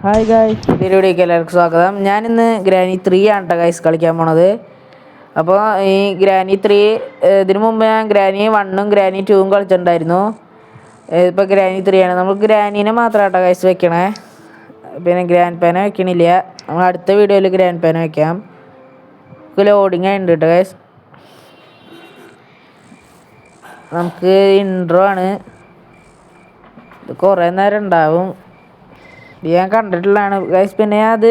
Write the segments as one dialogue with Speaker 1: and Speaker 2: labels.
Speaker 1: Hi guys പുതിയ വീഡിയോക്ക് എല്ലാവർക്കും സ്വാഗതം. ഞാനിന്ന് ഗ്രാനി ത്രീ ആണ് കേട്ടോ ഗൈസ് കളിക്കാൻ പോണത്. അപ്പോൾ ഈ ഗ്രാനി ത്രീ ഇതിനു മുമ്പ് ഞാൻ ഗ്രാനി വണ്ണും ഗ്രാനി ടൂവും കളിച്ചിട്ടുണ്ടായിരുന്നു. ഇപ്പോൾ ഗ്രാനി ത്രീ ആണ്. നമ്മൾ ഗ്രാനീനെ മാത്രം കേട്ടോ ഗൈസ് വെക്കണേ. പിന്നെ ഗ്രാൻഡ് പാന വെക്കണില്ല. നമ്മൾ അടുത്ത വീഡിയോയിൽ ഗ്രാൻഡ് പാന വെക്കാം. ലോഡിങ് ആയിട്ടുണ്ട് കേട്ടോ ഗൈസ് നമുക്ക് ഇൻട്രോ ആണ്. ഇത് കുറേ നേരം ഉണ്ടാവും. ഞാൻ കണ്ടിട്ടുള്ളതാണ്. ഗൈസ് പിന്നെ അത്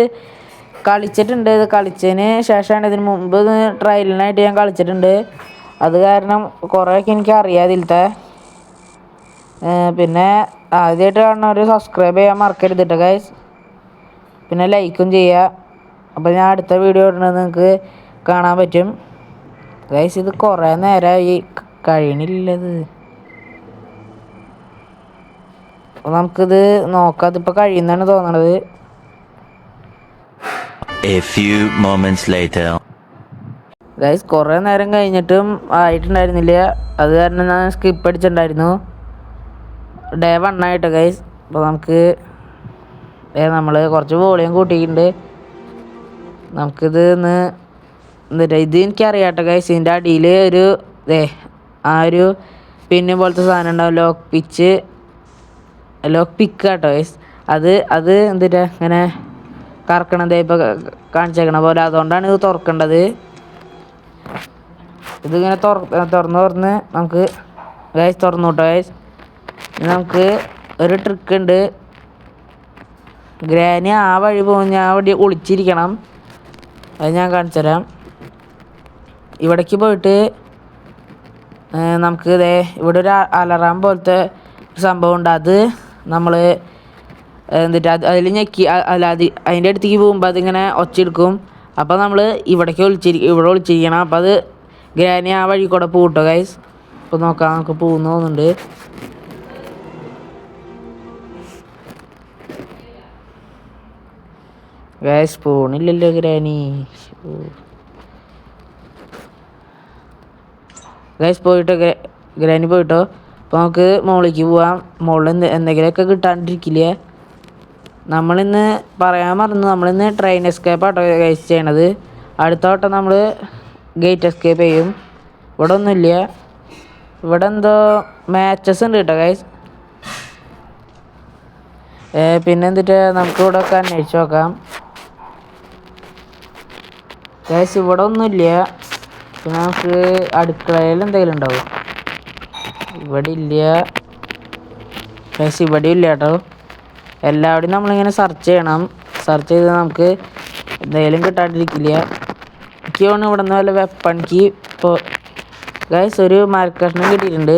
Speaker 1: കളിച്ചിട്ടുണ്ട്. ഇത് കളിച്ചതിന് ശേഷമാണ് ഇതിന് മുമ്പ് ട്രയലിനായിട്ട് ഞാൻ കളിച്ചിട്ടുണ്ട്. അത് കാരണം കുറേയൊക്കെ എനിക്ക് അറിയാതിലത്തെ പിന്നെ ആദ്യമായിട്ട് കാണുന്നവർ സബ്സ്ക്രൈബ് ചെയ്യാൻ മറക്കരുത് കേട്ടോ ഗൈസ് പിന്നെ ലൈക്കും ചെയ്യുക അപ്പോൾ ഞാൻ അടുത്ത വീഡിയോ ഇടുന്നത് നിങ്ങൾക്ക് കാണാൻ പറ്റും. ഗൈസ് ഇത് കുറേ നേരമായി കഴിയണില്ലത് അപ്പോൾ നമുക്കിത് നോക്കാം. അതിപ്പോ കഴിയുന്നതാണ് തോന്നണത്.
Speaker 2: A few moments later.
Speaker 1: Guys കുറേ നേരം കഴിഞ്ഞിട്ടും ആയിട്ടുണ്ടായിരുന്നില്ല. അത് കാരണം ഞാൻ സ്കിപ്പ് അടിച്ചിട്ടുണ്ടായിരുന്നു. ഡേ വൺ ആയിട്ട് ഗൈസ് അപ്പോൾ നമുക്ക് നമ്മൾ കുറച്ച് വോളിയം കൂട്ടിയിട്ടുണ്ട്. നമുക്കിത് ഇന്ന് എന്നിട്ട് ഇത് എനിക്കറിയാട്ടെ ഗൈസ് ഇതിന്റെ അടിയിൽ ഒരു ദേ ആ ഒരു പിന്നെ പോലത്തെ സാധനം ഉണ്ടാവും ലോക്ക് പിച്ച്. ലോക്ക് പിക്ക് കേട്ടോ അത് അത് എന്തിട്ടാ ഇങ്ങനെ കറക്കണത്? ഇപ്പോൾ കാണിച്ചേക്കണ പോലെ. അതുകൊണ്ടാണ് ഇത് തുറക്കേണ്ടത്. ഇതിങ്ങനെ തുറ തുറന്ന് തുറന്ന് നമുക്ക് ഗൈസ് തുറന്നു കേട്ടോ ഗൈസ് നമുക്ക് ഒരു ട്രിക്ക് ഉണ്ട്. ഗ്രാനി ആ വഴി പോകും ഞാൻ അവിടെ ഒളിച്ചിരിക്കണം. അത് ഞാൻ കാണിച്ചു തരാം. ഇവിടേക്ക് പോയിട്ട് നമുക്ക് ഇതേ ഇവിടെ ഒരു അലറാം പോലത്തെ സംഭവം ഉണ്ട്. അത് നമ്മൾ എന്നിട്ട് അത് അതിൽ ഞെക്കി അല്ല അത് അതിന്റെ അടുത്തേക്ക് പോകുമ്പോൾ അതിങ്ങനെ ഒച്ചെടുക്കും അപ്പോൾ നമ്മൾ ഇവിടേക്ക് ഒളിച്ചിരി ഇവിടെ ഒളിച്ചിരിക്കണം. അപ്പോൾ അത് ഗ്രാനി ആ വഴി കൂടെ പൂട്ടോ ഗൈസ് അപ്പോൾ നോക്കാം നമുക്ക് പോകുന്നു തോന്നുന്നുണ്ട്. ഗൈസ് പോണില്ലല്ലോ ഗ്രാനി. ഗൈസ് പോയിട്ടോ ഗ്രാനി പോയിട്ടോ? അപ്പോൾ നമുക്ക് മുകളിലേക്ക് പോവാം. എന്ത് എന്തെങ്കിലുമൊക്കെ കിട്ടാണ്ടിരിക്കില്ലേ? നമ്മളിന്ന് പറയാൻ മറന്നു. നമ്മളിന്ന് ട്രെയിൻ എസ്കേപ്പ് ആട്ടോ കഴിച്ച് ചെയ്യണത്. അടുത്ത വട്ടം നമ്മൾ ഗേറ്റ് എസ്കേപ്പ് ചെയ്യും. ഇവിടെ ഒന്നുമില്ല. ഇവിടെ എന്തോ മാച്ചസ് ഉണ്ട് കേട്ടോ ഗൈസ് പിന്നെ എന്നിട്ട് നമുക്ക് ഇവിടെ ഒക്കെ അന്വേഷിച്ച് നോക്കാം. ഗൈസ് ഇവിടെ ഒന്നുമില്ല. പിന്നെ നമുക്ക് അടുക്കളയിൽ എന്തെങ്കിലും ഉണ്ടാവും. ഇവിടെ ഇല്ല ഗൈസ് ഇവിടെ ഇല്ല കേട്ടോ എല്ലാവിടെയും നമ്മളിങ്ങനെ സെർച്ച് ചെയ്യണം. സെർച്ച് ചെയ്ത് നമുക്ക് എന്തായാലും കിട്ടാണ്ടിരിക്കില്ല. എനിക്ക് തോന്നുന്നു ഇവിടെ നിന്ന് വല്ല വെപ്പൺ കീ ഇപ്പോൾ ഗൈസ് ഒരു മരക്കഷ്ണം കിട്ടിയിട്ടുണ്ട്.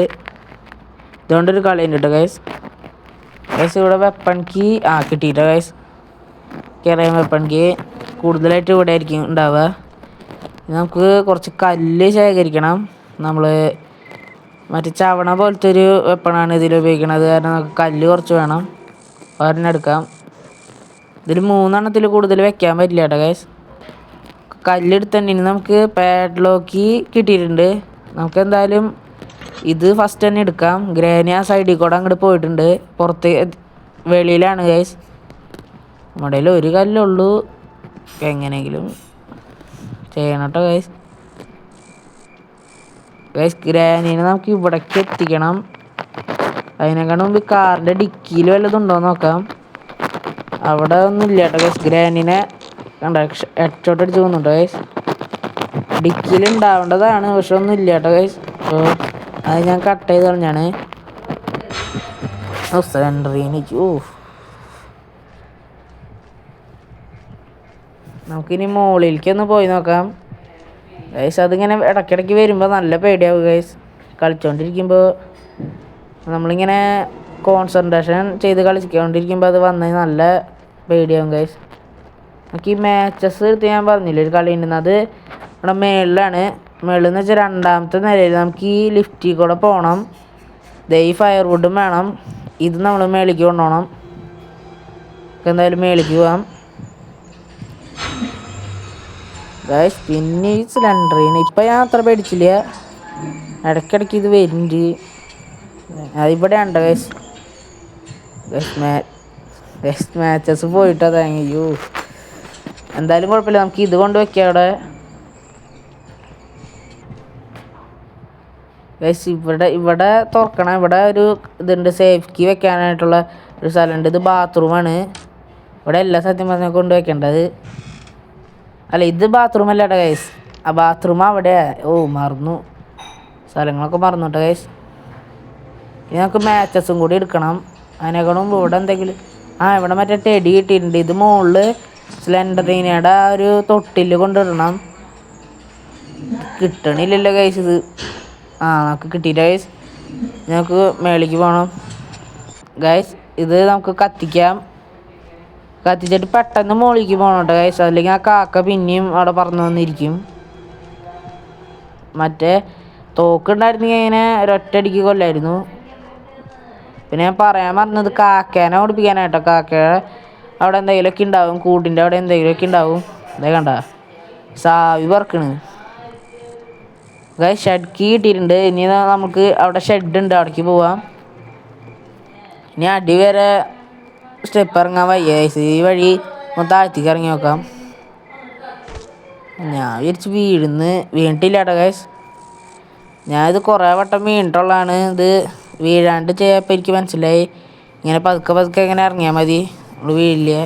Speaker 1: ഇതുകൊണ്ടൊരു കളിയുണ്ട് കേട്ടോ ഗൈസ് ഗൈസ് ഇവിടെ വെപ്പൺ കീ ആ കിട്ടിയിട്ടോ ഗൈസ് കയറിയ വെപ്പണിക്ക് കൂടുതലായിട്ട് ഇവിടെ ആയിരിക്കും ഉണ്ടാവുക. നമുക്ക് കുറച്ച് കല്ല് ശേഖരിക്കണം. നമ്മൾ മറ്റേ ചവണ പോലത്തെ ഒരു വെപ്പണാണ് ഇതിൽ ഉപയോഗിക്കുന്നത് കാരണം നമുക്ക് കല്ല് കുറച്ച് വേണം. ഒരെണ്ണം എടുക്കാം. ഇതിൽ മൂന്നെണ്ണത്തിൽ കൂടുതൽ വെക്കാൻ പറ്റില്ല കേട്ടോ ഗൈസ് ഇനി നമുക്ക് പാഡ്ലോക്ക് കിട്ടിയിട്ടുണ്ട്. നമുക്ക് എന്തായാലും ഇത് ഫസ്റ്റ് തന്നെ എടുക്കാം. ഗ്രേനി ആ സൈഡിൽ കൂടെ അങ്ങോട്ട് പോയിട്ടുണ്ട്. പുറത്ത് വെളിയിലാണ് ഗൈസ് നമ്മുടെ ഒരു കല്ലുള്ളൂ. എങ്ങനെയെങ്കിലും ചെയ്യണം കേട്ടോ ഗൈസ് ഗൈസ് ഗ്രാനീനെ നമുക്ക് ഇവിടേക്ക് എത്തിക്കണം. അതിനേക്കാൾ മുമ്പ് കാറിന്റെ ഡിക്കിയിൽ വല്ലതും ഉണ്ടോ നോക്കാം. അവിടെ ഒന്നും ഇല്ല കേട്ടോ ഗൈസ് ഗ്രാനീനെ കണ്ട ഹെഡ്ഷോട്ട് അടിച്ച് പോകുന്നുണ്ട് ഗൈസ് ഡിക്കിയിൽ ഉണ്ടാവേണ്ടതാണ് പക്ഷെ ഒന്നും ഇല്ല കേട്ടോ ഗൈസ് അപ്പോൾ അത് ഞാൻ കട്ട് ചെയ്ത് കളഞ്ഞാണ്. ഓ സെൻട്രീന് ഓ നമുക്കിനി മുകളിലേക്ക് ഒന്ന് പോയി നോക്കാം. ഗൈസ് അതിങ്ങനെ ഇടയ്ക്കിടയ്ക്ക് വരുമ്പോൾ നല്ല പേടിയാവും ഗൈസ് കളിച്ചുകൊണ്ടിരിക്കുമ്പോൾ നമ്മളിങ്ങനെ കോൺസെൻട്രേഷൻ ചെയ്ത് കളിച്ചുകൊണ്ടിരിക്കുമ്പോൾ അത് വന്ന് നല്ല പേടിയാവും ഗൈസ് നമുക്ക് ഈ മാച്ചസ് എടുത്ത് ഞാൻ പറഞ്ഞില്ല ഒരു കളി ഉണ്ടെന്ന്. അത് ഇവിടെ മേളിലാണ്. മേളിൽ എന്ന് വെച്ചാൽ രണ്ടാമത്തെ നിലയിൽ നമുക്ക് ഈ ലിഫ്റ്റിൽ കൂടെ പോകണം ദേ ഈ ഫയർവുഡും വേണം. ഇത് നമ്മൾ മേളിലേക്ക് കൊണ്ടുപോകണം എന്തായാലും മേളിലേക്ക് പോവാം. ഗൈസ് പിന്നെ ഈ സിലിണ്ടറിന് ഇപ്പം ഞാൻ അത്ര പേടിച്ചില്ല. ഇടയ്ക്കിടയ്ക്ക് ഇത് വരുന്നുണ്ട്. അതിവിടെ ഉണ്ട് ഗൈസ് ഗൈസ് മാച്ചസ് പോയിട്ടോ താങ്ക് യു എന്തായാലും കുഴപ്പമില്ല. നമുക്ക് ഇത് കൊണ്ട് വെക്കാം അവിടെ. ഗൈസ് ഇവിടെ ഇവിടെ തുറക്കണം. ഇവിടെ ഒരു ഇതുണ്ട്. സേഫ്റ്റി വെക്കാനായിട്ടുള്ള ഒരു സ്ഥലമുണ്ട്. ഇത് ബാത്റൂമാണ് ഇവിടെ എല്ലാ സത്യം പറഞ്ഞാൽ കൊണ്ട് വെക്കേണ്ടത്. അല്ല ഇത് ബാത്റൂം അല്ല കേട്ടോ ഗൈസ് ആ ബാത്റൂം അവിടെ ഓ മറന്നു. സ്ഥലങ്ങളൊക്കെ മറന്നു കേട്ടോ ഗൈസ് ഇനി നമുക്ക് മാച്ചസും കൂടി എടുക്കണം. അതിനേക്കാളും ഇവിടെ എന്തെങ്കിലും ആ ഇവിടെ മറ്റേ ടെടി കിട്ടിയിട്ടുണ്ട്. ഇത് മുകളിൽ സ്ലെൻഡറിനയുടെ ആ ഒരു തൊട്ടിൽ കൊണ്ടിടണം. കിട്ടണില്ലല്ലോ ഗൈസ് ഇത്. ആ നമുക്ക് കിട്ടിയില്ല ഗൈസ് ഞങ്ങൾക്ക് മേളിക്ക് പോകണം ഗൈസ് ഇത് നമുക്ക് കത്തിക്കാം. കത്തിച്ചിട്ട് പെട്ടെന്ന് മുകളിലേക്ക് പോകണം കൈസ അല്ലെങ്കിൽ ആ കാക്ക പിന്നെയും അവിടെ പറന്നു വന്നിരിക്കും. മറ്റേ തോക്കുണ്ടായിരുന്നെങ്കിൽ ഇങ്ങനെ ഒരൊറ്റടിക്ക് കൊല്ലായിരുന്നു. പിന്നെ ഞാൻ പറയാൻ പറഞ്ഞത് കാക്കേനെ ഓടിപ്പിക്കാനായിട്ടോ. കാക്ക അവിടെ എന്തെങ്കിലുമൊക്കെ ഉണ്ടാവും. കൂട്ടിന്റെ അവിടെ എന്തെങ്കിലുമൊക്കെ ഉണ്ടാവും. ഇതേ കണ്ട? സാവി പറക്കണ്. ഷെഡ് കിട്ടിയിട്ടുണ്ട്. ഇനി നമുക്ക് അവിടെ ഷെഡ് ഉണ്ട്. അവിടേക്ക് പോവാം. ഇനി അടി വരെ സ്റ്റെപ്പ് ഇറങ്ങാൻ വയ്യ. ഈ വഴി ഒന്ന് താഴ്ത്തിക്ക് ഇറങ്ങി നോക്കാം. ഞാൻ വിചാരിച്ച് വീഴുന്ന് വീണിട്ടില്ല കേട്ടോ ഞാൻ ഇത് കുറേ വട്ടം വീണിട്ടുള്ളതാണ്. ഇത് വീഴാണ്ട് ചെയ്യപ്പോൾ എനിക്ക് മനസ്സിലായി. ഇങ്ങനെ പതുക്കെ പതുക്കെ ഇങ്ങനെ ഇറങ്ങിയാൽ മതി. നമ്മൾ വീഴില്ലേ?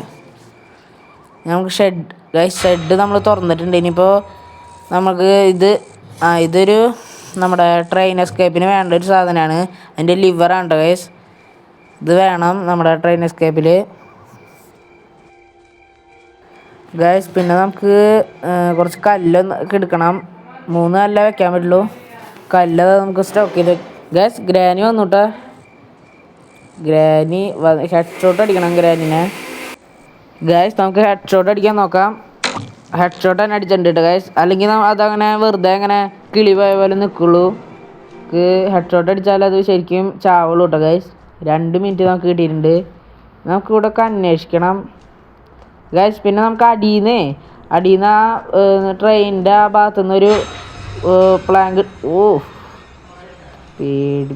Speaker 1: നമുക്ക് ഷെഡ് ഗൈസ് ഷെഡ് നമ്മൾ തുറന്നിട്ടുണ്ട്. ഇനിയിപ്പോൾ നമുക്ക് ഇത് ആ ഇതൊരു നമ്മുടെ ട്രെയിൻ എസ്കേപ്പിന് വേണ്ട ഒരു സാധനമാണ് അതിന്റെ ലിവറാണ് ഗൈസ് ഇത് വേണം നമ്മുടെ ട്രെയിൻ എസ്കേപ്പിൽ ഗൈസ് പിന്നെ നമുക്ക് കുറച്ച് കല്ല് എടുക്കണം. മൂന്ന് കല്ല വെക്കാൻ പറ്റുള്ളൂ. കല്ല് നമുക്ക് സ്റ്റോക്ക് ചെയ്ത് ഗൈസ് ഗ്രാനി വന്നുട്ടാ. ഗ്രാനി ഹെഡ് ഷോട്ട് അടിക്കണം ഗ്രാനിനെ ഗൈസ് നമുക്ക് ഹെഡ് ഷോട്ട് അടിക്കാൻ നോക്കാം. ഹെഡ് ഷോട്ട് തന്നെ അടിച്ചിട്ടുണ്ട് കേട്ടോ ഗൈസ് അല്ലെങ്കിൽ അതങ്ങനെ വെറുതെ അങ്ങനെ കിളി പോയ പോലെ നിൽക്കുള്ളൂ ഹെഡ് ഷോട്ട് അടിച്ചാൽ അത് ശരിക്കും ചാവുള്ളൂ കേട്ടോ ഗൈസ് രണ്ട് മിനിറ്റ് നമുക്ക് കിട്ടിയിട്ടുണ്ട്. നമുക്ക് ഇവിടെ ഒക്കെ അന്വേഷിക്കണം. ഗൈസ് പിന്നെ നമുക്ക് അടിയിന്നേ അടിയിന്ന് ആ ട്രെയിനിന്റെ ആ ഭാഗത്തു നിന്നൊരു പ്ലാങ്ക് ഓ പേടി.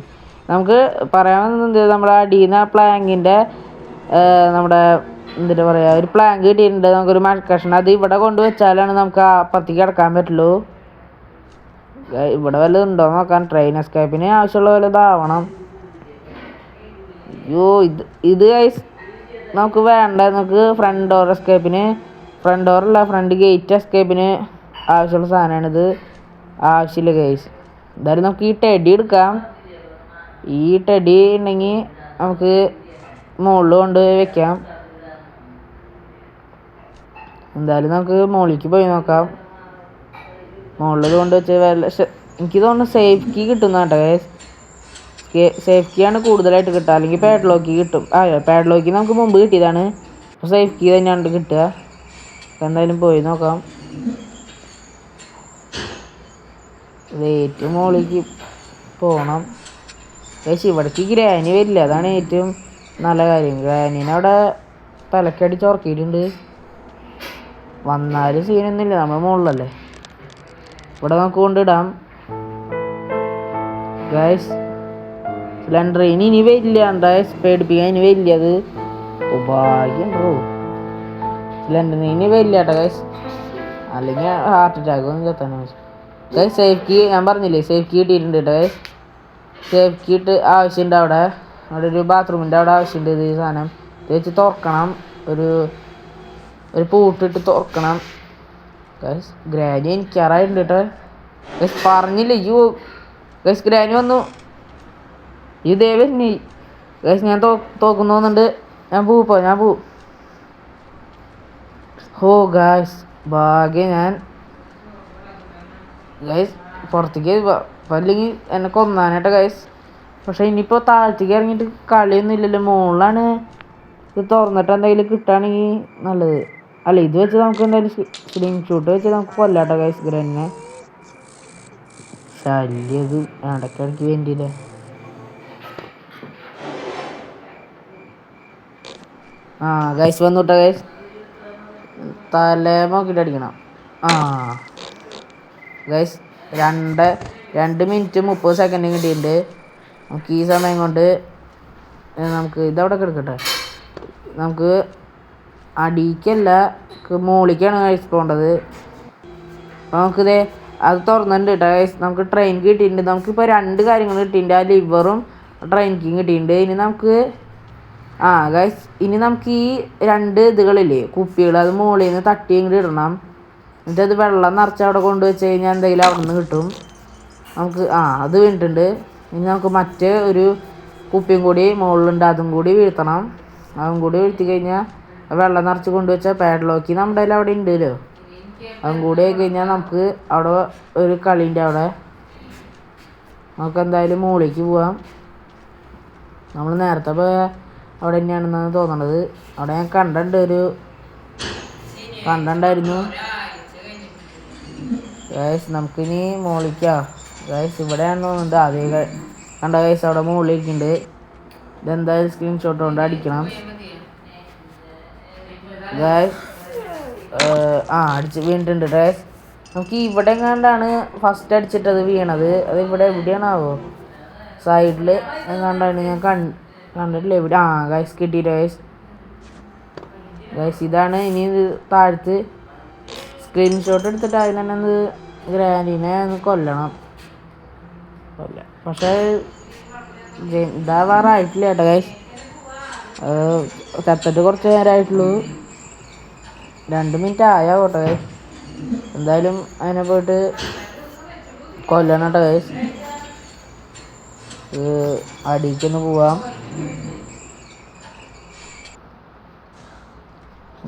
Speaker 1: നമുക്ക് പറയാമെന്നുണ്ട് നമ്മുടെ അടിയിൽ നിന്ന് ആ പ്ലാങ്കിന്റെ നമ്മുടെ എന്താ പറയുക ഒരു പ്ലാങ്ക് കിട്ടിയിട്ടുണ്ട്. നമുക്കൊരു മഴക്കഷ്ണം അത് ഇവിടെ കൊണ്ട് വെച്ചാലാണ് നമുക്ക് അപ്പുറത്തേക്ക് കിടക്കാൻ പറ്റുള്ളൂ. ഇവിടെ വല്ലതും ഉണ്ടോ നോക്കാൻ ട്രെയിൻ എസ്കേപ്പിന് ആവശ്യമുള്ള പോലെ ഇതാവണം അയ്യോ ഇത് ഇത് ഗൈസ് നമുക്ക് വേണ്ട. നമുക്ക് ഫ്രണ്ട് ഡോർ എസ്കേപ്പിന് ഫ്രണ്ട് ഡോറല്ല ഫ്രണ്ട് ഗേറ്റ് എസ്കേപ്പിന് ആവശ്യമുള്ള സാധനമാണിത്. ആവശ്യമില്ല ഗൈസ് എന്തായാലും നമുക്ക് ഈ ടെഡി എടുക്കാം. ഈ ടെഡി ഉണ്ടെങ്കിൽ നമുക്ക് മുകളിൽ കൊണ്ടുപോയി വെക്കാം. എന്തായാലും നമുക്ക് മുകളിലേക്ക് പോയി നോക്കാം. മുകളിൽ കൊണ്ട് വെച്ച് വല്ല എനിക്ക് തോന്നുന്നു സേഫ്റ്റി കിട്ടുന്ന കേട്ടോ ഗൈസ് സേഫ് കീ കൂടുതലായിട്ട് കിട്ടുക. അല്ലെങ്കിൽ പാഡ്ലോക്ക് കിട്ടും. ആ പാഡ്ലോക്ക് നമുക്ക് മുമ്പ് കിട്ടിയതാണ്. സേഫ് കീ തന്നെയാണ് കിട്ടുക. എന്തായാലും പോയി നോക്കാം. ഏറ്റവും മുകളിലേക്ക് പോകണം പക്ഷേ ഇവിടേക്ക് ഗ്രാനി വരില്ല. അതാണ് ഏറ്റവും നല്ല കാര്യം. ഗ്രാനീനെ അവിടെ പലക്കടി ചൊറക്കിയിട്ടുണ്ട് വന്നാലും സീനൊന്നുമില്ല. നമ്മൾ മുകളിലല്ലേ. ഇവിടെ നമുക്ക് കൊണ്ടിടാം. ഗൈസ് സിലിണ്ടർ ഇനി ഇനി വരില്ല എന്താ പേടിപ്പിക്കാൻ ഇനി വരില്ല അത് ഭാഗ്യണ്ടോ സിലിണ്ടർ ഇനി വരില്ല കേട്ടോ ഗൈസ് അല്ലെങ്കിൽ ഹാർട്ട് അറ്റാക്ക് ഒന്നും ചെത്താനോ ഗൈസ് സേഫ് കീ ഞാൻ പറഞ്ഞില്ലേ സേഫ് കീ കിട്ടിയിട്ടുണ്ട് കേട്ടോ ഗൈസ് സേഫ് കീ ഇട്ട് ആവശ്യമുണ്ട് അവിടെ. അവിടെ ഒരു ബാത്റൂമിന്റെ അവിടെ ആവശ്യമുണ്ട് ഇത് സാധനം. ഇത് വെച്ച് തുറക്കണം. ഒരു ഒരു പൂട്ടിട്ട് തുറക്കണം. ഗൈസ് ഗ്രാനി എനിക്കറായിട്ടുണ്ട് കേട്ടോ ഗൈസ് പറഞ്ഞില്ലേ യു ഗൈസ് ഗ്രാനി വന്നു. ഇതേ വരുന്നേ ഗൈസ് ഞാൻ തോ തോക്കുന്നു തോന്നുന്നുണ്ട് ഞാൻ പോവുപ്പോ ഞാൻ പോവും. ഹോ ഗായ്സ് ഭാഗ്യം ഞാൻ. ഗൈസ് പുറത്തേക്ക് അല്ലെങ്കിൽ എന്നെ കൊന്നാനായിട്ട് ഗൈസ് പക്ഷെ ഇനിയിപ്പോൾ താഴത്തേക്ക് ഇറങ്ങിയിട്ട് കളിയൊന്നും ഇല്ലല്ലോ. മുകളിലാണ് ഇത് തുറന്നിട്ട് എന്തെങ്കിലും കിട്ടുകയാണെങ്കിൽ നല്ലത്. അല്ല ഇത് വെച്ച് നമുക്ക് എന്തായാലും സ്ക്രീൻ ഷൂട്ട് വെച്ച് നമുക്ക് കൊല്ലാട്ടോ ഗൈസ് ഗ്രന്നെ ശല്യത് ഇടയ്ക്കിടയ്ക്ക് വേണ്ടിയില്ലേ? ആ ഗൈസ് വന്നുട്ടോ ഗൈസ് തല നോക്കിയിട്ട് അടിക്കണം. ആ. ഗൈസ് രണ്ട് രണ്ട് മിനിറ്റ് മുപ്പത് സെക്കൻഡ് കിട്ടിയിട്ടുണ്ട്. നമുക്ക് ഈ സമയം കൊണ്ട് നമുക്ക് ഇതവിടെ കിടക്കട്ടെ. നമുക്ക് അടിക്കല്ല മോളിക്കാണ് ഗൈസ് പോകേണ്ടത്. നമുക്കിത് അത് തുറന്നിട്ടുണ്ട് കേട്ടോ ഗൈസ് നമുക്ക് ട്രെയിൻ കിട്ടിയിട്ടുണ്ട്. നമുക്കിപ്പോൾ രണ്ട് കാര്യങ്ങൾ കിട്ടിയിട്ടുണ്ട്. ആ ലിവറും ട്രെയിൻ കിട്ടിയിട്ടുണ്ട്. ഇനി നമുക്ക് ആ ഗൈസ് ഇനി നമുക്ക് ഈ രണ്ട് ഇതുകളില്ലേ കുപ്പികൾ അത് മുകളിൽ നിന്ന് തട്ടി ഇങ്ങോട്ട് ഇടണം. എന്നിട്ട് അത് വെള്ളം നിറച്ച് അവിടെ കൊണ്ടുവച്ച് കഴിഞ്ഞാൽ എന്തെങ്കിലും അവിടെ നിന്ന് കിട്ടും. നമുക്ക് ആ അത് വീണിട്ടുണ്ട്. ഇനി നമുക്ക് മറ്റേ ഒരു കുപ്പിയും കൂടി മുകളിലുണ്ട് അതും കൂടി വീഴ്ത്തണം. അതും കൂടി വീഴ്ത്തി കഴിഞ്ഞാൽ വെള്ളം നിറച്ച് കൊണ്ടുവച്ചാൽ പാഡ്ലോക്കി നമ്മുടെ കയ്യിൽ അവിടെ ഉണ്ടല്ലോ. അതും കൂടി ആയി കഴിഞ്ഞാൽ നമുക്ക് അവിടെ ഒരു കളീന്റെ അവിടെ. നമുക്ക് എന്തായാലും മുകളിലേക്ക് പോവാം. നമ്മൾ നേരത്തെ അവിടെ തന്നെയാണെന്നാണ് തോന്നണത്. അവിടെ ഞാൻ കണ്ടിട്ടുണ്ട് ഒരു കണ്ടിട്ടുണ്ടായിരുന്നു ഗൈസ് നമുക്കിനി മോളിക്കാം. ഗൈസ് ഇവിടെയാണ് തോന്നുന്നുണ്ട് ആദ്യം കണ്ട ഗൈസ് അവിടെ മുകളിലേക്കുണ്ട് ഇതെന്തായാലും സ്ക്രീൻഷോട്ട് കൊണ്ട് അടിക്കണം. ഗൈസ് ആ അടിച്ച് വീണിട്ടുണ്ട് ഗൈസ് നമുക്ക് ഇവിടെ എങ്ങാണ്ടാണ് ഫസ്റ്റ് അടിച്ചിട്ടത് വീണത്? അത് ഇവിടെ എവിടെയാണാവോ? സൈഡിൽ എങ്ങാണ്ടാണ് ഞാൻ കണ്ട് കണ്ടിട്ടില്ല? എവിടെ ആ ഗൈസ് കിട്ടി ഗൈസ് ഗൈസ് ഇതാണ് ഇനി ഇത് താഴത്ത് സ്ക്രീൻഷോട്ട് എടുത്തിട്ട് അതിന് തന്നെ ഒന്ന് ഗ്രാൻഡിനെ ഒന്ന് കൊല്ലണം. കൊല്ല. പക്ഷേ ഇതാവാറായിട്ടില്ല കേട്ടോ ഗൈസ് ചത്തിട്ട് കുറച്ച് നേരമായിട്ടുള്ളൂ രണ്ട് മിനിറ്റ് ആയാ കേട്ടോ ഗൈസ് എന്തായാലും അതിനെ പോയിട്ട് കൊല്ലണം കേട്ടോ ഗൈസ് അടിക്കൊന്ന് പോവാം.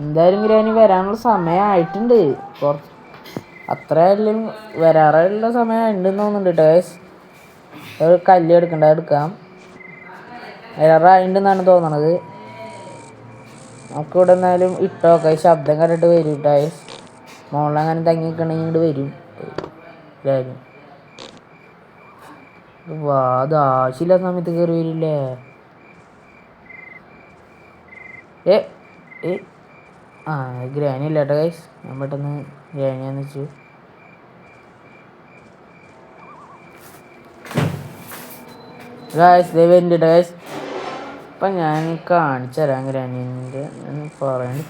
Speaker 1: എന്തായാലും ഗ്രാനി വരാനുള്ള സമയമായിട്ടുണ്ട്. കുറച്ച് അത്രയെല്ലാം വരാറുള്ള സമയമുണ്ടെന്ന് തോന്നുന്നുണ്ട് ടേസ് ഒരു കല്ല് എടുക്കണ്ട എടുക്കാം. വരാറായിട്ടുണ്ടെന്നാണ് തോന്നണത്. നമുക്ക് ഇവിടെ എന്നാലും ഇട്ടോക്കെ ശബ്ദം കണ്ടിട്ട് വരും ടേസ് മോളിലങ്ങനെ തങ്ങി നിൽക്കണമെങ്കിൽ ഇങ്ങോട്ട് വരും. എല്ലാവരും വാ അത് ആവശ്യമില്ലാത്ത സമയത്ത് കയറി വരില്ലേ? ഏ ഏ. ആ ഗ്രാനി ഇല്ല കേട്ടോ ഗൈസ് ഞാൻ പെട്ടെന്ന് ഗ്രാനിയാന്ന് വെച്ചു. ഗായ്സ് ദൈവം ഗായ്സ് ഇപ്പം ഞാൻ കാണിച്ചു തരാം ഗ്രാനീന്റെ പറയുന്നത്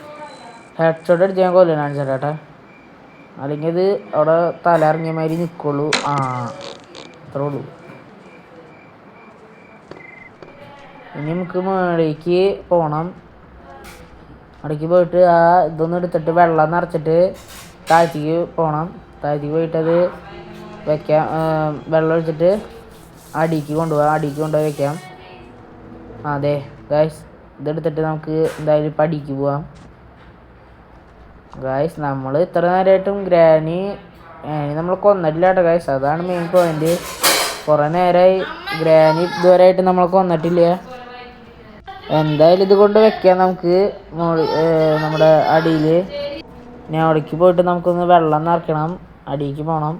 Speaker 1: ഹെഡ് ഷോട്ട് അടിച്ച് ഞാൻ കൊല്ലം കാണിച്ചു തരാം കേട്ടോ അല്ലെങ്കിൽ ഇത് അവിടെ തല ഇറങ്ങിയ മാതിരി നിൽക്കുള്ളൂ ആ അത്രേ ഉള്ളൂ. ഇനി നമുക്ക് മേടേക്ക് പോകണം അവിടേക്ക് പോയിട്ട് ആ ഇതൊന്നും എടുത്തിട്ട് വെള്ളം നിറച്ചിട്ട് താഴത്തേക്ക് പോകണം താഴത്തേക്ക് പോയിട്ട് അത് വെക്കാം. വെള്ളം ഒഴിച്ചിട്ട് അടിക്ക് കൊണ്ടുപോകാം അടിക്ക് കൊണ്ടുപോയി വെക്കാം. അതെ ഗായ്സ് ഇതെടുത്തിട്ട് നമുക്ക് എന്തായാലും ഇപ്പം അടിക്ക് പോവാം. ഗായ്സ് നമ്മൾ ഇത്ര നേരമായിട്ടും ഗ്രാനി നമ്മൾ കൊന്നിട്ടില്ല കേട്ടോ ഗായ്സ് അതാണ് മെയിൻ പോയിന്റ് കുറേ നേരമായി ഗ്രാനി ഇതുവരെയായിട്ട് നമ്മൾ കൊന്നിട്ടില്ല. എന്തായാലും ഇത് കൊണ്ട് വെക്കാം നമുക്ക്. നമ്മുടെ അടിയിൽ ഞാൻ അവിടേക്ക് പോയിട്ട് നമുക്കൊന്ന് വെള്ളം നിറയ്ക്കണം. അടിയിലേക്ക് പോകണം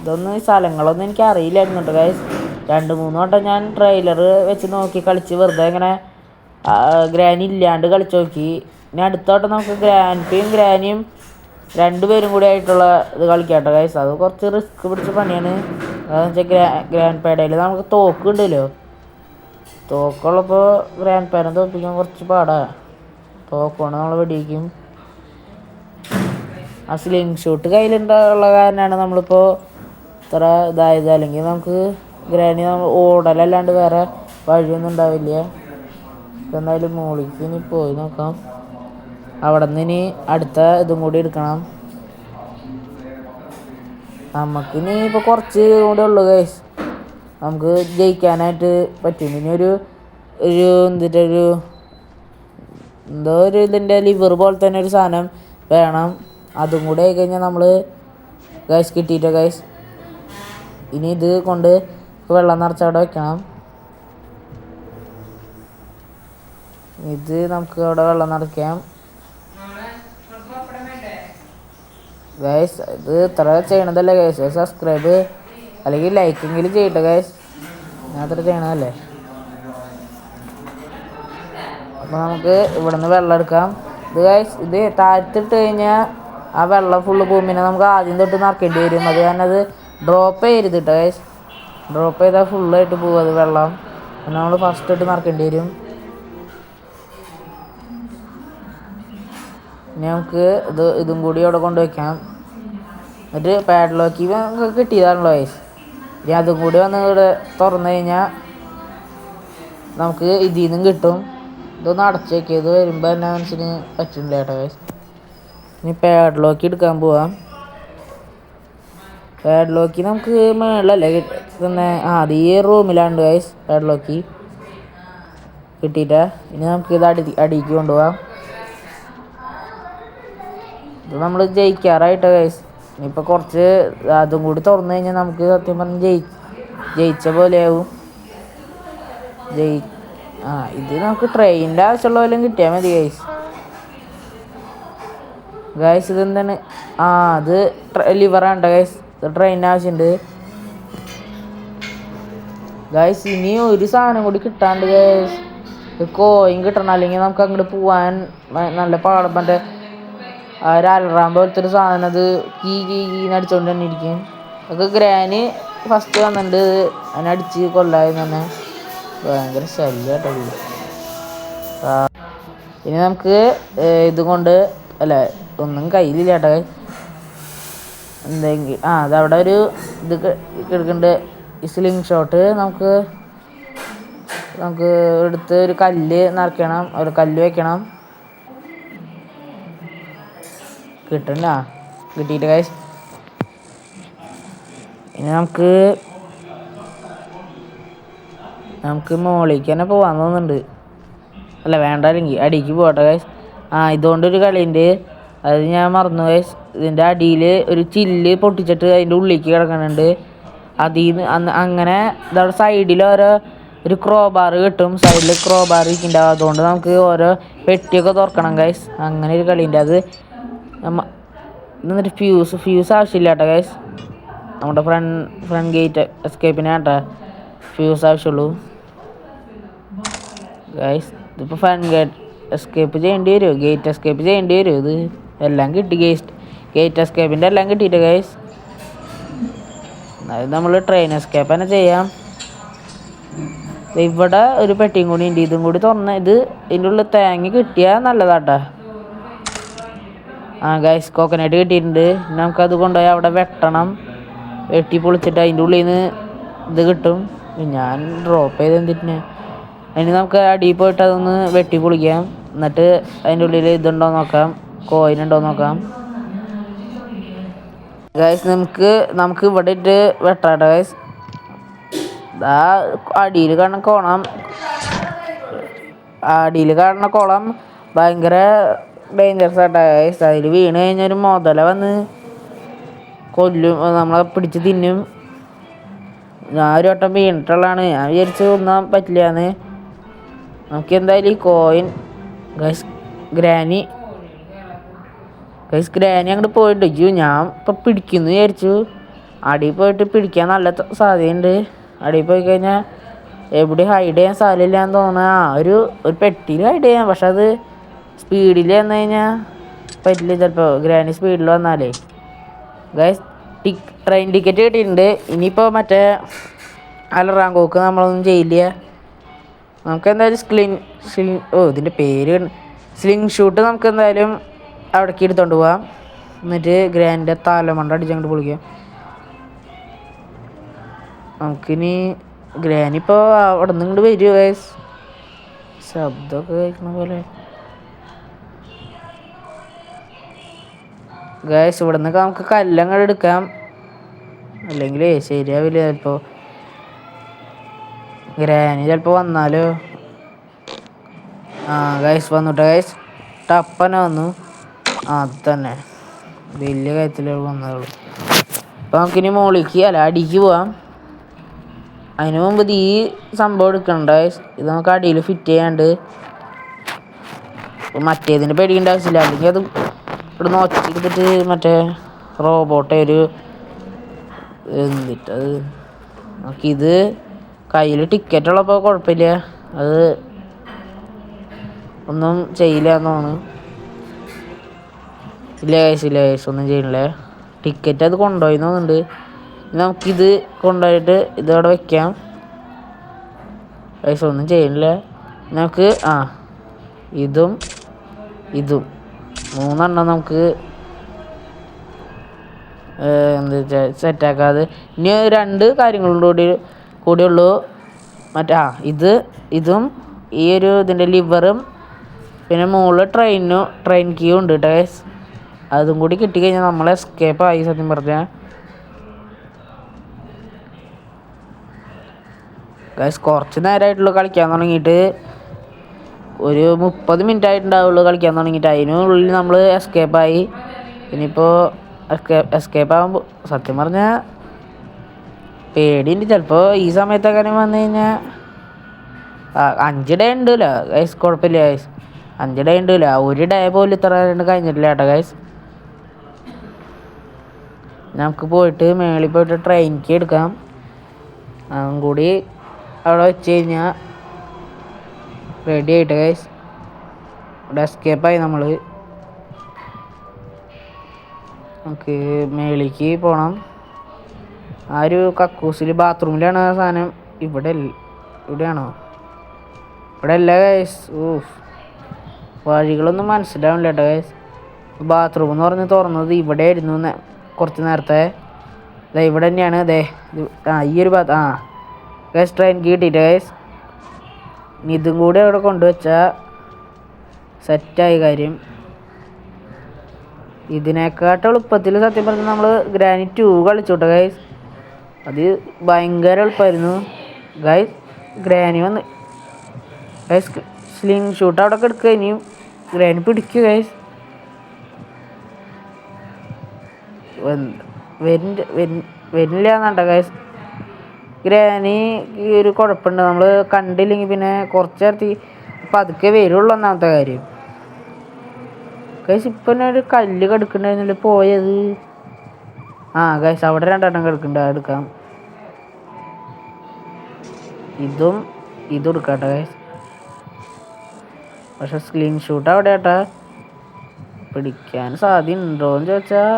Speaker 1: ഇതൊന്നും സ്ഥലങ്ങളൊന്നും എനിക്ക് അറിയില്ലായിരുന്നു കേട്ടോ ഗൈസ് രണ്ട് മൂന്ന് വട്ടം ഞാൻ ട്രെയിലർ വെച്ച് നോക്കി കളിച്ച് വെറുതെ ഇങ്ങനെ ഗ്രാനി ഇല്ലാണ്ട് കളിച്ച് നോക്കി. ഇനി അടുത്ത വട്ടം നമുക്ക് ഗ്രാൻഡിയും ഗ്രാനിയും രണ്ടുപേരും കൂടി ആയിട്ടുള്ള ഇത് കളിക്കാം കേട്ടോ ഗൈസ് അത് കുറച്ച് റിസ്ക് പിടിച്ച പണിയാണ്. അതെന്ന് വെച്ചാൽ ഗ്രാ ഗ്രാൻഡ് പേടയിൽ നമുക്ക് തോക്ക് ഉണ്ടല്ലോ തോക്കുള്ളപ്പോൾ ഗ്രാൻഡ് പാരൻ തോൽപ്പിക്കാൻ കുറച്ച് പാടാ. തോക്കുകൊണ്ട് നമ്മൾ വെടിയിക്കും ആ സ്ലിംഗ് ഷൂട്ട് കയ്യിലുണ്ടുള്ള കാരണമാണ് നമ്മളിപ്പോൾ ഇത്ര ഇതായത്. അല്ലെങ്കിൽ നമുക്ക് ഗ്രാനി നമ്മൾ ഓടലല്ലാണ്ട് വേറെ വഴിയൊന്നും ഉണ്ടാവില്ല. എന്തായാലും മോളിക്ക് ഇനി പോയി നോക്കാം. അവിടെ നിന്ന് ഇനി അടുത്ത ഇതും കൂടി എടുക്കണം. നമുക്കിനി ഇപ്പോൾ കുറച്ച് കൂടെ ഉള്ളു ഗൈസ് നമുക്ക് ജയിക്കാനായിട്ട് പറ്റും. പിന്നെ ഒരു ഒരു എന്തിന്റെ ഒരു എന്തോ ഒരു ഇതിന്റെ ലിവർ പോലെ തന്നെ ഒരു സാധനം വേണം. അതും കൂടെ ആയി കഴിഞ്ഞാൽ നമ്മൾ ഗൈസ് കിട്ടിയിട്ട് ഗൈസ് ഇനി ഇത് കൊണ്ട് വെള്ളം നിറച്ച് അവിടെ വെക്കണം. ഇത് നമുക്ക് അവിടെ വെള്ളം നിറയ്ക്കാം. ഗൈസ് ഇത് ഇത്ര ചെയ്യണതല്ലേ ഗൈസ് സബ്സ്ക്രൈബ് അല്ലെങ്കിൽ ലൈക്കെങ്കിലും ചെയ്യട്ടെ ഗൈസ് അത്ര ചെയ്യണമല്ലേ അപ്പോൾ നമുക്ക് ഇവിടെ നിന്ന് വെള്ളം എടുക്കാം. ഇത് ഗൈസ് ഇത് താഴ്ത്തിട്ട് കഴിഞ്ഞാൽ ആ വെള്ളം ഫുള്ള് ഭൂമിനെ നമുക്ക് ആദ്യം തൊട്ട് നിറക്കേണ്ടി വരും. അത് കാരണം അത് ഡ്രോപ്പ് ചെയ്യരുത് കേട്ടോ ഗൈസ് ഡ്രോപ്പ് ചെയ്താൽ ഫുള്ളായിട്ട് പോകും അത് വെള്ളം. നമ്മൾ ഫസ്റ്റ് ഇട്ട് നിറക്കേണ്ടി വരും. ഇനി നമുക്ക് ഇത് ഇതും കൂടി അവിടെ കൊണ്ടുവയ്ക്കാം. എന്നിട്ട് പാഡ്ലോക്ക് കിട്ടിയതാണല്ലോ ഗൈസ് ഇനി അതും കൂടി വന്ന് ഇവിടെ തുറന്നു കഴിഞ്ഞാൽ നമുക്ക് ഇതിൽ നിന്നും കിട്ടും. ഇതൊന്ന് അടച്ചേക്കിയത് വരുമ്പോൾ തന്നെ മനുഷ്യന് പറ്റുന്നില്ല കേട്ടോ ഇനി പാഡ് ലോക്കി എടുക്കാൻ പോവാം. പാഡ് ലോക്കി നമുക്ക് മേളല്ലേ തന്നെ ആ അത് ഈ റൂമിലാണ് ഗൈസ് പാഡ്ലോക്ക് കിട്ടിയിട്ടാ. ഇനി നമുക്ക് ഇത് അടി അടിക്ക് കൊണ്ടുപോവാം. ഇത് നമ്മൾ ജയിക്കാറായിട്ട് ഗൈസ് ഇനിയിപ്പോൾ കുറച്ച് അതും കൂടി തുറന്നു കഴിഞ്ഞാൽ നമുക്ക് സത്യം പറഞ്ഞ് ജയി ജയിച്ച പോലെയാവും. ജയി ആ ഇത് നമുക്ക് ട്രെയിനിന്റെ ആവശ്യമുള്ള പോലും കിട്ടിയാൽ മതി ഗൈസ് ഗൈസ് ഇതെന്താണ്? ആ അത് ലിവറാണ്ട ഗൈസ് ട്രെയിനിന് ആവശ്യമുണ്ട് ഗൈസ് ഇനി ഒരു സാധനം കൂടി കിട്ടാണ്ട് ഗൈസ് കോയിൻ കിട്ടണം അല്ലെങ്കിൽ നമുക്ക് അങ്ങോട്ട് പോവാൻ നല്ല പാടം. മറ്റേ ഒരു പോലത്തെ ഒരു സാധനം അത് കീ കീ കീന്ന് അടിച്ചോണ്ട് തന്നെ ഇരിക്കും. അതൊക്കെ ഗ്രാന് ഫസ്റ്റ് വന്നിട്ടുണ്ട് അതിനടിച്ച് കൊല്ലായെന്ന് തന്നെ ഭയങ്കര ശല്യം ഇനി നമുക്ക് ഇതുകൊണ്ട് ഇത് കൊണ്ട് അല്ല ഒന്നും കയ്യിലില്ല കേട്ടോ. എന്തെങ്കിലും ആ അതവിടെ ഒരു ഇത് കിടക്കുന്നുണ്ട് ഇസ്ലിംഗ് സ്ലിംഗ് ഷോട്ട് നമുക്ക് നമുക്ക് എടുത്ത് ഒരു കല്ല് നിറയ്ക്കണം. ഒരു കല്ല് വെക്കണം. കിട്ടണ്ട കിട്ടിയിട്ട് കാശ് ഇനി നമുക്ക് നമുക്ക് മോളിക്ക് തന്നെ പോവാൻ തോന്നുന്നുണ്ട്. അല്ല വേണ്ട അല്ലെങ്കിൽ അടിക്ക് പോട്ടെ ഗൈസ് ആ ഇതുകൊണ്ടൊരു കളിയുണ്ട്. അത് ഞാൻ മറന്നു ഗൈസ് ഇതിന്റെ അടിയിൽ ഒരു ചില്ല് പൊട്ടിച്ചിട്ട് അതിന്റെ ഉള്ളിലേക്ക് കിടക്കുന്നുണ്ട്. അതിൽ നിന്ന് അന്ന് അങ്ങനെ ഇതവിടെ സൈഡിൽ ഓരോ ഒരു ക്രോ ബാർ കിട്ടും. സൈഡിൽ ക്രോ ബാർ ഇരിക്കുന്നുണ്ടാവും അതുകൊണ്ട് നമുക്ക് ഓരോ പെട്ടിയൊക്കെ തുറക്കണം ഗൈസ് അങ്ങനെ ഒരു കളിയുണ്ട്. അത് എന്നിട്ട് ഫ്യൂസ് ഫ്യൂസ് ആവശ്യമില്ല കേട്ടോ ഗൈസ് നമ്മുടെ ഫ്രണ്ട് ഫ്രണ്ട് ഗേറ്റ് എസ്കേപ്പിന് കേട്ടോ ഫ്യൂസ് ആവശ്യമുള്ളൂ. ഗൈസ് ഇതിപ്പോൾ ഫ്രണ്ട് ഗേറ്റ് എസ്കേപ്പ് ചെയ്യേണ്ടി വരുമോ ഗേറ്റ് എസ്കേപ്പ് ചെയ്യേണ്ടി വരുമോ ഇത്? എല്ലാം കിട്ടി ഗേസ്റ്റ് ഗേറ്റ് എസ്കേപ്പിന്റെ എല്ലാം കിട്ടിയിട്ട് ഗൈസ് അത് നമ്മൾ ട്രെയിൻ എസ്കേപ്പ് തന്നെ ചെയ്യാം. ഇവിടെ ഒരു പെട്ടിയും കൂടി ഉണ്ട്. ഇതും കൂടി തുറന്ന് ഇത് ഇതിന്റെ ഉള്ളിൽ തേങ്ങ കിട്ടിയാൽ നല്ലതാട്ടാ. ആ ഗൈസ് കോക്കനട്ട് കിട്ടിയിട്ടുണ്ട്. നമുക്ക് നമുക്കത് കൊണ്ടുപോയി അവിടെ വെട്ടണം. വെട്ടി പൊളിച്ചിട്ട് അതിന്റെ ഉള്ളിൽ നിന്ന് ഇത് കിട്ടും. ഞാൻ ഡ്രോപ്പ് ചെയ്ത് എന്തിട്ട് അതിന് നമുക്ക് അടിയിൽ പോയിട്ട് അതൊന്ന് വെട്ടി പൊളിക്കാം. എന്നിട്ട് അതിന്റെ ഉള്ളിൽ ഇതുണ്ടോ നോക്കാം. കോയിൻ ഉണ്ടോ നോക്കാം. ഗൈസ് നമുക്ക് നമുക്ക് ഇവിടെ ഇട്ട് വെട്ടാട്ടോ ഗൈസ് ആ അടിയിൽ കാണുന്ന കോണം അടിയിൽ കാണുന്ന കുളം ഭയങ്കര ഡേഞ്ചറസ് ആട്ടാ അതിൽ വീണ് കഴിഞ്ഞാൽ ഒരു മുതല വന്ന് കൊല്ലും. നമ്മളെ പിടിച്ച് തിന്നും. ഞാൻ ഒരു വട്ടം വീണിട്ടുള്ളതാണ്. ഞാൻ വിചാരിച്ചു ഒന്നും പറ്റില്ലാന്ന്. നമുക്ക് എന്തായാലും ഈ coin guys granny guys granny അങ്ങോട്ട് പോയിട്ട് അയ്യോ ഞാൻ ഇപ്പം പിടിക്കുന്നു വിചാരിച്ചു. അടിയിൽ പോയിട്ട് പിടിക്കാൻ നല്ല സാധ്യതയുണ്ട്. അടിയിൽ പോയി കഴിഞ്ഞാൽ എവിടെ ഹൈഡ് ചെയ്യാൻ സ്ഥലമില്ല എന്ന് തോന്നുന്നു. ആ ഒരു ഒരു പെട്ടിയിൽ ഹൈഡ് ചെയ്യാം. പക്ഷെ അത് സ്പീഡിൽ വന്നു കഴിഞ്ഞാൽ പറ്റില്ല ചിലപ്പോൾ ഗ്രാനി സ്പീഡിൽ വന്നാലേ. ഗൈസ് ടിക് ട്രെയിൻ ടിക്കറ്റ് കിട്ടിയിട്ടുണ്ട്. ഇനിയിപ്പോൾ മറ്റേ അലറാങ്കോക്ക് നമ്മളൊന്നും ചെയ്യില്ല. നമുക്ക് എന്തായാലും സ്ക്ലിൻ സ്ലിൻ ഓ ഇതിന്റെ പേര് സ്ലിംഗ് ഷൂട്ട് നമുക്ക് എന്തായാലും അവിടേക്ക് എടുത്തോണ്ട് പോവാം. എന്നിട്ട് ഗ്രാൻഡ് താലമണ്ട അടിച്ചങ്ങോട്ട് പൊളിക്കാം. നമുക്കിനി ഗ്രാനിപ്പോൾ അവിടെ നിന്ന് ഇങ്ങോട്ട് വരുമോ ഗൈസ് ശബ്ദമൊക്കെ കേൾക്കണ പോലെ. ഗൈസ് ഇവിടെ നിന്നൊക്കെ നമുക്ക് കല്ലങ്ങോട്ട് എടുക്കാം. അല്ലെങ്കിൽ ശരിയാവില്ല ചിലപ്പോൾ ഗ്രാനി ചിലപ്പോൾ വന്നാലോ? ആ ഗൈസ് വന്നുട്ടോ ഗൈസ് ടപ്പന വന്നു. അത് തന്നെ. വലിയ കാര്യത്തിൽ വന്നതുള്ളൂ അപ്പോൾ നമുക്കിനി മോളിക്ക് അല്ല അടിക്ക് പോവാം. അതിന് മുമ്പ് ഈ സംഭവം എടുക്കണ്ട. ഇത് നമുക്ക് അടിയിൽ ഫിറ്റ് ചെയ്യാണ്ട്. മറ്റേതിന്റെ പേടിക്കേണ്ട ആവശ്യമില്ല അല്ലെങ്കിൽ അത് ഇവിടെ നിന്ന് ഒച്ചെടുത്തിട്ട് മറ്റേ റോബോട്ടെ ഒരു എന്നിട്ടത് നമുക്കിത് കയ്യിൽ ടിക്കറ്റ് ഉള്ളപ്പോൾ കുഴപ്പമില്ല. അത് ഒന്നും ചെയ്യില്ല എന്നാണ് കേസ് ഇല്ല ഒന്നും ചെയ്യണില്ല. ടിക്കറ്റ് അത് കൊണ്ടുപോയി തോന്നുന്നുണ്ട്. നമുക്കിത് കൊണ്ടുപോയിട്ട് ഇതവിടെ വെക്കാം. കേസ് ഒന്നും ചെയ്യണില്ല. നമുക്ക് ആ ഇതും ഇതും. മൂന്നെണ്ണം നമുക്ക് എന്ത് വെച്ചാൽ സെറ്റാക്കാതെ ഇനി രണ്ട് കാര്യങ്ങളും കൂടി കൂടിയുള്ളൂ. മറ്റേ ആ ഇത് ഇതും ഈ ഒരു ഇതിന്റെ ലിവറും പിന്നെ മുകളിൽ ട്രെയിനും ട്രെയിൻ കീ ഉണ്ട് കേട്ടോ. അതും കൂടി കിട്ടിക്കഴിഞ്ഞാൽ നമ്മൾ എസ്കേപ്പ് ആയി സത്യം പറഞ്ഞാൽ ഗൈസ് കുറച്ച് നേരമായിട്ടുള്ളൂ കളിക്കാൻ തുടങ്ങിയിട്ട്. ഒരു മുപ്പത് മിനിറ്റ് ആയിട്ടുണ്ടാവുള്ളൂ കളിക്കാൻ തുടങ്ങിയിട്ട്. അതിനുള്ളിൽ നമ്മൾ എസ്കേപ്പായി ഇനിയിപ്പോൾ എസ്കേപ്പ് ആകുമ്പോൾ സത്യം പറഞ്ഞാൽ പേടിയുണ്ട്. ചിലപ്പോൾ ഈ സമയത്തൊക്കെ വന്നു കഴിഞ്ഞാൽ അഞ്ച് ഡേ ഉണ്ടല്ലോ ഗൈസ് കുഴപ്പമില്ല ഗൈസ് അഞ്ച് ഡേ ഉണ്ടല്ലോ ഒരു ഡേ പോലും ഇത്ര രണ്ട് കഴിഞ്ഞിട്ടില്ല കേട്ടോ ഗൈസ് നമുക്ക് പോയിട്ട് മേളിൽ പോയിട്ട് ട്രെയിനിക്ക് എടുക്കാം. അതും കൂടി അവിടെ വെച്ച് കഴിഞ്ഞാൽ റെഡി ആയിട്ട് ഗൈസ് ഇവിടെ എസ്കേപ്പായി നമ്മൾ നമുക്ക് മേളിക്ക് പോകണം ആ ഒരു കക്കൂസിൽ ബാത്റൂമിലാണ് ആ സാധനം. ഇവിടെ ഇവിടെയാണോ? ഇവിടെ അല്ല ഗൈസ് ഊഫ് വഴികളൊന്നും മനസ്സിലാവില്ല കേട്ടോ ഗൈസ് ബാത്റൂം എന്ന് പറഞ്ഞ് തുറന്നത് ഇവിടെ ആയിരുന്നു കുറച്ച് നേരത്തെ. ഇവിടെ തന്നെയാണ്. അതെ ആ ഈ ഒരു ആ. ഗൈസ് ട്രെയിൻ കിട്ടിയിട്ട് ഗൈസ് ഇതും കൂടി അവിടെ കൊണ്ടുവച്ചാൽ സെറ്റായി കാര്യം. ഇതിനേക്കാട്ട് എളുപ്പത്തിൽ സത്യം പറഞ്ഞാൽ നമ്മൾ ഗ്രാനിറ്റ് ടൂ കളിച്ചോട്ടെ ഗൈസ് അത് ഭയങ്കര എളുപ്പമായിരുന്നു ഗൈസ് ഗ്രാനി വന്ന് ഗൈസ് സ്ലിംഗ് ഷൂട്ട് അവിടെ കിടക്കുക ഇനിയും ഗ്രാനി പിടിക്കുക ഗൈസ് വരുന്നില്ല എന്നുണ്ട ഗൈസ് ഗ്രാനി ഈ ഒരു കുഴപ്പമുണ്ട്. നമ്മൾ കണ്ടില്ലെങ്കിൽ പിന്നെ കുറച്ച് നേരത്തി പതുക്കെ വരുള്ളൂ ഒന്നാമത്തെ കാര്യം. ഗൈസ് ഇപ്പം ഒരു കല്ല് കിടക്കണ്ടായിരുന്നില്ല? പോയത്. ആ ഗൈസ് അവിടെ രണ്ടെണ്ണം കിടക്കണ്ട. എടുക്കാം. ഇതും ഇതും എടുക്കാട്ടെ ഗൈസ് പക്ഷെ സ്ക്രീൻ ഷൂട്ട് അവിടെ ഏട്ടാ പിടിക്കാൻ സാധ്യതയുണ്ടോയെന്ന് ചോദിച്ചാൽ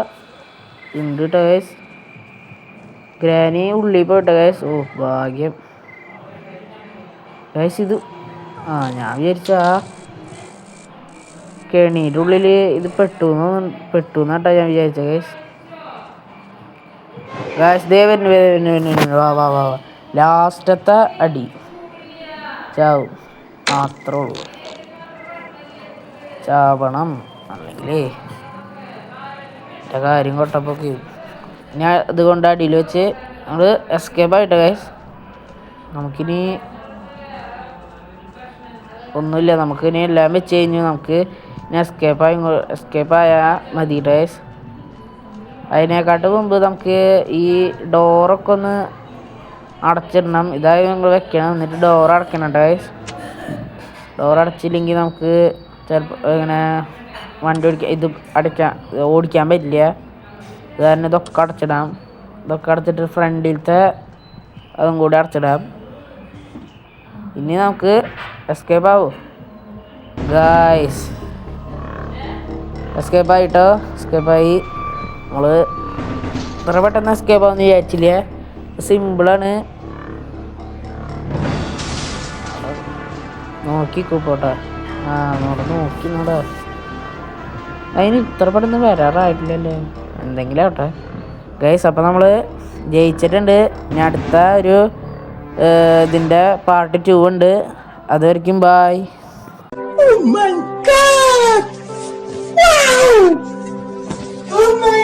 Speaker 1: ഉണ്ട് കേട്ടോ ഗൈസ് ഗ്രാനി ഉള്ളി പോയിട്ട് ഗൈസ് ഓ ഭാഗ്യം. ഗൈസ് ഇത് ആ ഞാൻ വിചാരിച്ച കെണിയുടെ ഉള്ളിൽ ഇത് പെട്ടു പെട്ടു എന്നാട്ടാ ഞാൻ വിചാരിച്ച ഗൈസ് ഗൈസ് ദേ വാ വാ വാ ലാസ്റ്റത്തെ അടി. ചാവും. മാത്രമേ ഉള്ളൂ. ചാവണം. അല്ലെങ്കിലേ എന്റെ കാര്യം കൊട്ടപ്പൊക്കെ ഞാൻ അതുകൊണ്ട് അടിയിൽ വെച്ച് നമ്മൾ എസ്കേപ്പ് ആയിട്ട് ഗൈസ് നമുക്കിനി ഒന്നുമില്ല. നമുക്ക് ഇനി എല്ലാം വെച്ച് കഴിഞ്ഞു നമുക്ക് ഇനി എസ്കേപ്പ് ആയി എസ്കേപ്പ് ആയാൽ മതി ഗൈസ് അതിനേക്കാട്ട് മുമ്പ് നമുക്ക് ഈ ഡോറൊക്കെ ഒന്ന് അടച്ചിടണം. ഇതായി നിങ്ങൾ വെക്കണം. എന്നിട്ട് ഡോർ അടയ്ക്കണം ഗൈസ് ഡോർ അടച്ചില്ലെങ്കിൽ നമുക്ക് ചിലപ്പോൾ ഇങ്ങനെ വണ്ടി ഓടിക്കാൻ ഇത് അടയ്ക്കാൻ ഓടിക്കാൻ പറ്റില്ല. ഇത് കാരണം ഇതൊക്കെ അടച്ചിടാം. ഇതൊക്കെ അടച്ചിട്ട് ഫ്രണ്ടിലത്തെ അതും കൂടി അടച്ചിടാം. ഇനി നമുക്ക് എസ്കേപ്പ് ആവൂ. ഗായ്സ് എസ്കേപ്പ് ആയിട്ടോ? എസ്കേപ്പ് ആയി. നമ്മൾ ഇത്ര പെട്ടെന്ന് എസ്കേപ്പ് ആവുമെന്ന് വിചാരിച്ചില്ല? സിമ്പിളാണ് നോക്കി പോട്ടെ. ആ നോക്കി നോടാ. അതിന് ഇത്ര പെട്ടെന്ന് വരാറായിട്ടില്ലല്ലേ? എന്തെങ്കിലും ആവട്ടെ ഗൈസ് അപ്പോൾ നമ്മൾ ജയിച്ചിട്ടുണ്ട് ഇനി അടുത്ത ഒരു ഇതിന്റെ പാർട്ട് ടു ഉണ്ട് അതുവരയ്ക്കും bye Oh my god! Wow! Oh my